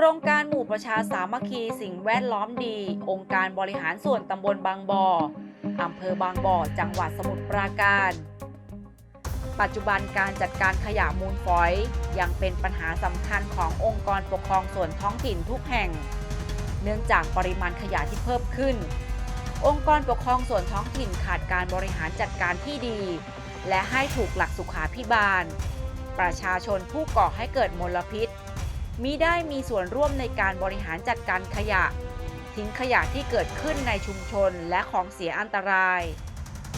ครงการหมู่ประชาสามัคคีสิ่งแวดล้อมดี องค์การบริหารส่วนตำบลบางบ่ออำเภอบางบ่อ จังหวัดสมุทรปราการ ปัจจุบันการจัดการขยะมูลฝอย ยังเป็นปัญหาสำคัญขององค์กรปกครองส่วนท้องถิ่นทุกแห่ง เนื่องจากปริมาณขยะที่เพิ่มขึ้น องค์กรปกครองส่วนท้องถิ่นขาดการบริหารจัดการที่ดี และให้ถูกหลักสุขาพิบาล ประชาชนผู้ก่อให้เกิดมลพิษ มิได้มีส่วนร่วมในการบริหารจัดการขยะ ทิ้งขยะที่เกิดขึ้นในชุมชนและของเสียอันตราย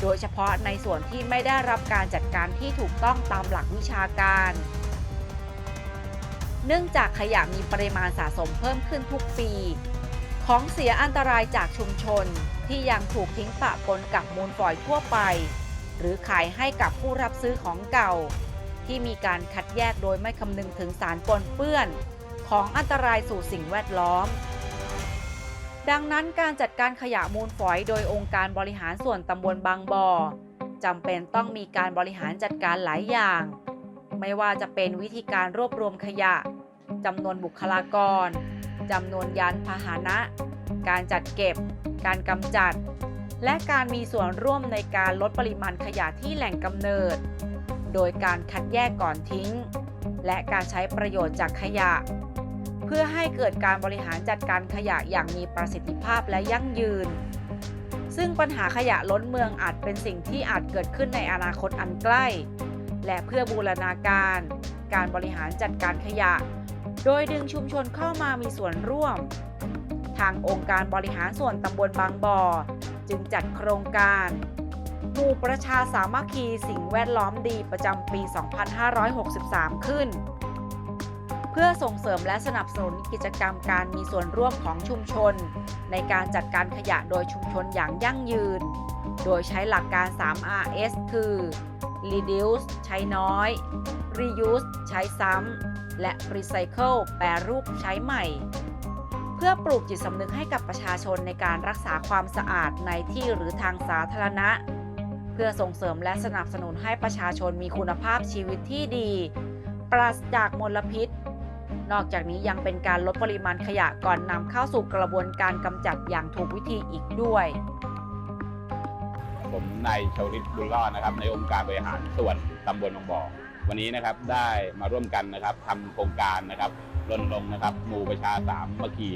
โดยเฉพาะในส่วนที่ไม่ได้รับการจัดการที่ถูกต้องตามหลักวิชาการ เนื่องจากขยะมีปริมาณสะสมเพิ่มขึ้นทุกปี ของเสียอันตรายจากชุมชนที่ยังถูกทิ้งปะปนกับมูลฝอยทั่วไป หรือขายให้กับผู้รับซื้อของเก่าที่มีการคัดแยกโดยไม่คำนึงถึงสารปนเปื้อน ของอันตรายสู่สิ่งแวดล้อม ดังนั้นการจัดการขยะมูลฝอยโดยองค์การบริหารส่วนตำบลบางบ่อจำเป็นต้องมีการบริหารจัดการหลายอย่าง ไม่ว่าจะเป็นวิธีการรวบรวมขยะจำนวนบุคลากรจำนวนยานพาหนะ การจัดเก็บ การกำจัด และการมีส่วนร่วมในการลดปริมาณขยะที่แหล่งกำเนิด โดยการคัดแยกก่อนทิ้ง และการใช้ประโยชน์จากขยะ พื่อให้เกิดการบริหารจัดการขยะอย่างมีประสิทธิภาพและยั่งยืน ซึ่งปัญหาขยะล้นเมืองอาจเป็นสิ่งที่อาจเกิดขึ้นในอนาคตอันใกล้ และเพื่อบูรณาการ การบริหารจัดการขยะ โดยดึงชุมชนเข้ามามีส่วนร่วม ทางองค์การบริหารส่วนตำบลบางบ่อ จึงจัดโครงการหมู่ประชาสามัคคีสิ่งแวดล้อมดีประจำปี 2563 ขึ้น เพื่อส่งเสริมและสนับสนุนกิจกรรมการมีส่วนร่วมของชุมชน ในการจัดการขยะโดยชุมชนอย่างยั่งยืน โดยใช้หลักการ 3RS คือ reduce ใช้น้อย reuse ใช้ซ้ำ และ recycle แปรรูปใช้ใหม่ เพื่อปลูกจิตสำนึกให้กับประชาชนในการรักษาความสะอาดในที่หรือทางสาธารณะ เพื่อส่งเสริมและสนับสนุนให้ประชาชนมีคุณภาพชีวิตที่ดี ปราศจากมลพิษ นอกจากนี้ยังเป็นการลดปริมาณขยะก่อนนำเข้าสู่กระบวนการกำจัดอย่างถูกวิธีอีกด้วย ผมนายชวริตบุญรอดนะครับในองค์การบริหารส่วนตำบลบางบ่อวันนี้นะครับได้มาร่วมกันนะครับทำโครงการนะครับรณรงค์นะครับหมู่ประชาสามเมื่อคี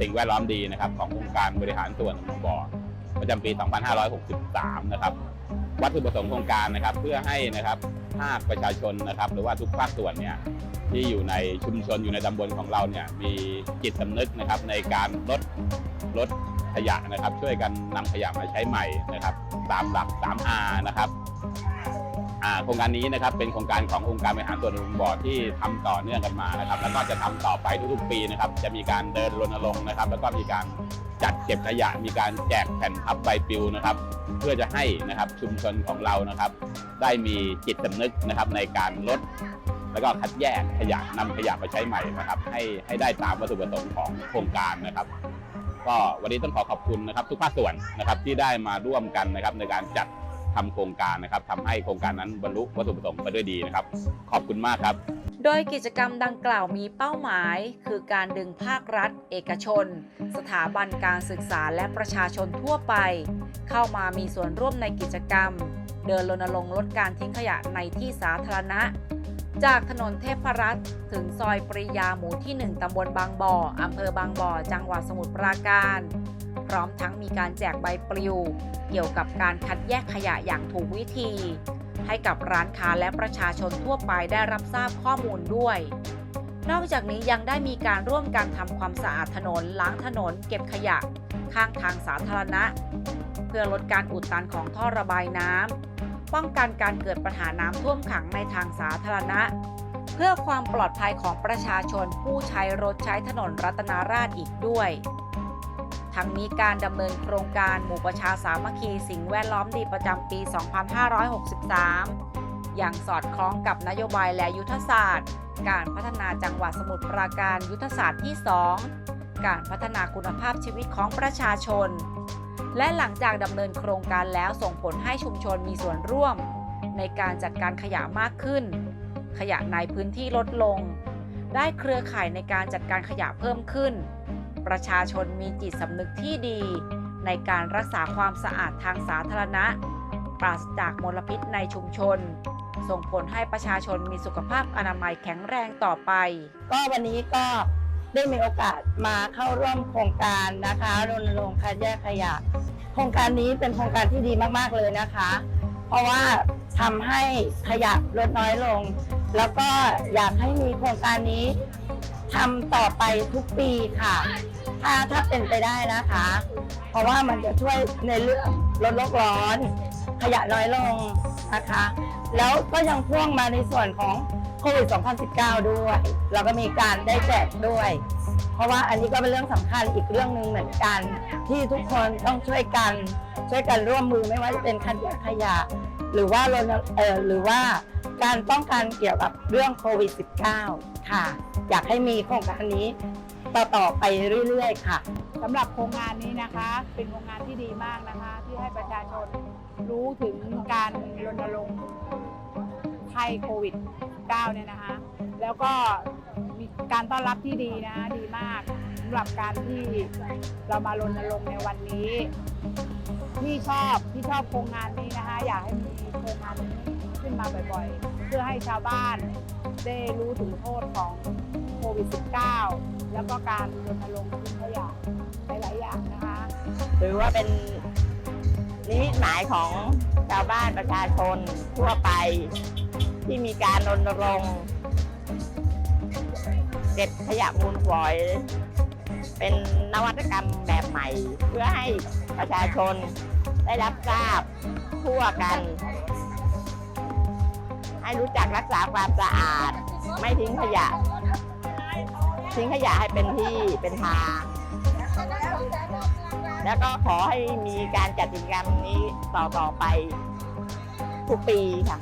สิ่งแวดล้อมดีนะครับขององค์การบริหารส่วนตำบลบางบ่อประจำปี 2563 นะครับ วัตถุประสงค์โครงการนะครับ เพื่อให้นะครับภาคประชาชนนะครับ หรือว่าทุกภาคส่วนเนี่ยที่อยู่ในชุมชนอยู่ในตำบลของเราเนี่ยมีจิตสำนึกนะครับในการลดลดขยะนะครับ ช่วยกันนำขยะมาใช้ใหม่นะครับตามหลัก 3R นะครับโครงการนี้นะครับเป็นโครงการขององค์การบริหารส่วนตำบลบ่อที่ทำต่อเนื่องกันมานะครับ แล้วก็จะทำต่อไปทุกๆปีนะครับ จะมีการเดินรณรงค์นะครับ แล้วก็มีการ จัดเก็บขยะมีการแจกแผ่นพับใบปลิวนะครับ เพื่อจะให้นะครับชุมชนของเรานะครับ ได้มีจิตสำนึกนะครับในการลด แล้วก็คัดแยกขยะนำขยะมาใช้ใหม่นะครับ ให้ให้ได้ตามวัตถุประสงค์ของโครงการนะครับ ก็วันนี้ต้องขอขอบคุณนะครับ ทุกภาคส่วนนะครับที่ได้มาร่วมกันนะครับ ในการจัดทำโครงการนะครับทำให้โครงการนั้นบรรลุวัตถุประสงค์ไปด้วยดีนะครับ ขอบคุณมากครับ โดยกิจกรรมดังกล่าวมีเป้าหมาย คือการดึงภาครัฐ เอกชน สถาบันการศึกษาและประชาชนทั่วไป เข้ามามีส่วนร่วมในกิจกรรม เดินรณรงค์ลดการทิ้งขยะในที่สาธารณะ จากถนนเทพรัตน์ถึงซอยปริยาหมู่ที่ 1 ตำบลบางบ่อ อำเภอบางบ่อ จังหวัดสมุทรปราการ พร้อมทั้งมีการแจกใบปลิว เกี่ยวกับการคัดแยกขยะอย่างถูกวิธี ให้กับร้านค้าและประชาชนทั่วไปได้รับทราบข้อมูลด้วย นอกจากนี้ยังได้มีการร่วมกันทำความสะอาดถนน ล้างถนน เก็บขยะ ข้างทางสาธารณะ เพื่อลดการอุดตันของท่อระบายน้ำป้องกันการเกิดปัญหาน้ำท่วมขังในทางสาธารณะ เพื่อความปลอดภัยของประชาชนผู้ใช้รถใช้ถนนรัตนาราชอีกด้วย ทั้งนี้การดำเนินโครงการหมู่ประชาสามัคคีสิ่งแวดล้อมดีประจำปี 2563 อย่างสอดคล้องกับนโยบายและยุทธศาสตร์ การพัฒนาจังหวัดสมุทรปราการยุทธศาสตร์ที่ 2 การพัฒนาคุณภาพชีวิตของประชาชน และหลังจากดำเนินโครงการแล้วส่งผลให้ชุมชนมีส่วนร่วม ในการจัดการขยะมากขึ้น ขยะในพื้นที่ลดลง ได้เครือข่ายในการจัดการขยะเพิ่มขึ้น ประชาชนมีจิตสำนึกที่ดี ในการรักษาความสะอาดทางสาธารณะ ปราศจากมลพิษในชุมชน ส่งผลให้ประชาชนมีสุขภาพอนามัยแข็งแรงต่อไป ก็วันนี้ก็ได้มีโอกาสมาเข้าร่วมโครงการนะคะรณรงค์คัดแยกขยะ โครงการนี้เป็นโครงการที่ดีมากๆเลยนะคะ เพราะว่าทำให้ขยะลดน้อยลง แล้วก็อยากให้มีโครงการนี้ ทำต่อไปทุกปีค่ะ ถ้าถ้าเป็นไปได้นะคะ เพราะว่ามันจะช่วยในเรื่องลดโลกร้อน ขยะน้อยลงนะคะ แล้วก็ยังพ่วงมาในส่วนของโควิด 2019 ด้วยแล้วก็มีการได้แจกด้วย เพราะว่าอันนี้ก็เป็นเรื่องสำคัญอีกเรื่องหนึ่งเหมือนกัน ที่ทุกคนต้องช่วยกันช่วยกันร่วมมือไม่ว่าจะเป็นคัดแยกขยะ หรือว่ารณเอ่อหรือว่าการป้องกันเกี่ยวกับเรื่องโควิด -19 ค่ะ อยากให้มีโครงการนี้ต่อๆไปเรื่อยๆ ค่ะสำหรับโครงงานนี้นะคะ เป็นโครงงานที่ดีมากนะคะ ที่ให้ประชาชนรู้ถึงการรณรงค์ภัยโควิด -19 เนี่ยนะคะ แล้วก็มีการต้อนรับที่ดีนะดีมากสำหรับการที่เรามารณรงค์ในวันนี้ ที่ชอบที่ชอบโครงงานนี้นะคะ อยากให้มีโครงงานนี้ ขึ้นมาบ่อยๆ เพื่อให้ชาวบ้านได้รู้ถึงโทษของโควิด -19 แล้วก็การรณรงค์ทิ้งขยะหลายๆอย่างนะคะถือว่าเป็นนิมิตหมายของชาวบ้านประชาชนทั่วไป ที่มีการรณรงค์เก็บขยะมูลฝอย เป็นนวัตกรรมแบบใหม่ เพื่อให้ประชาชนได้รับทราบทั่วกัน ให้รู้จักรักษาความสะอาด ไม่ทิ้งขยะ ทิ้งขยะให้เป็นที่เป็นทางแล้วก็ขอให้มีการจัดกิจกรรมนี้ต่อๆไปทุกปีค่ะ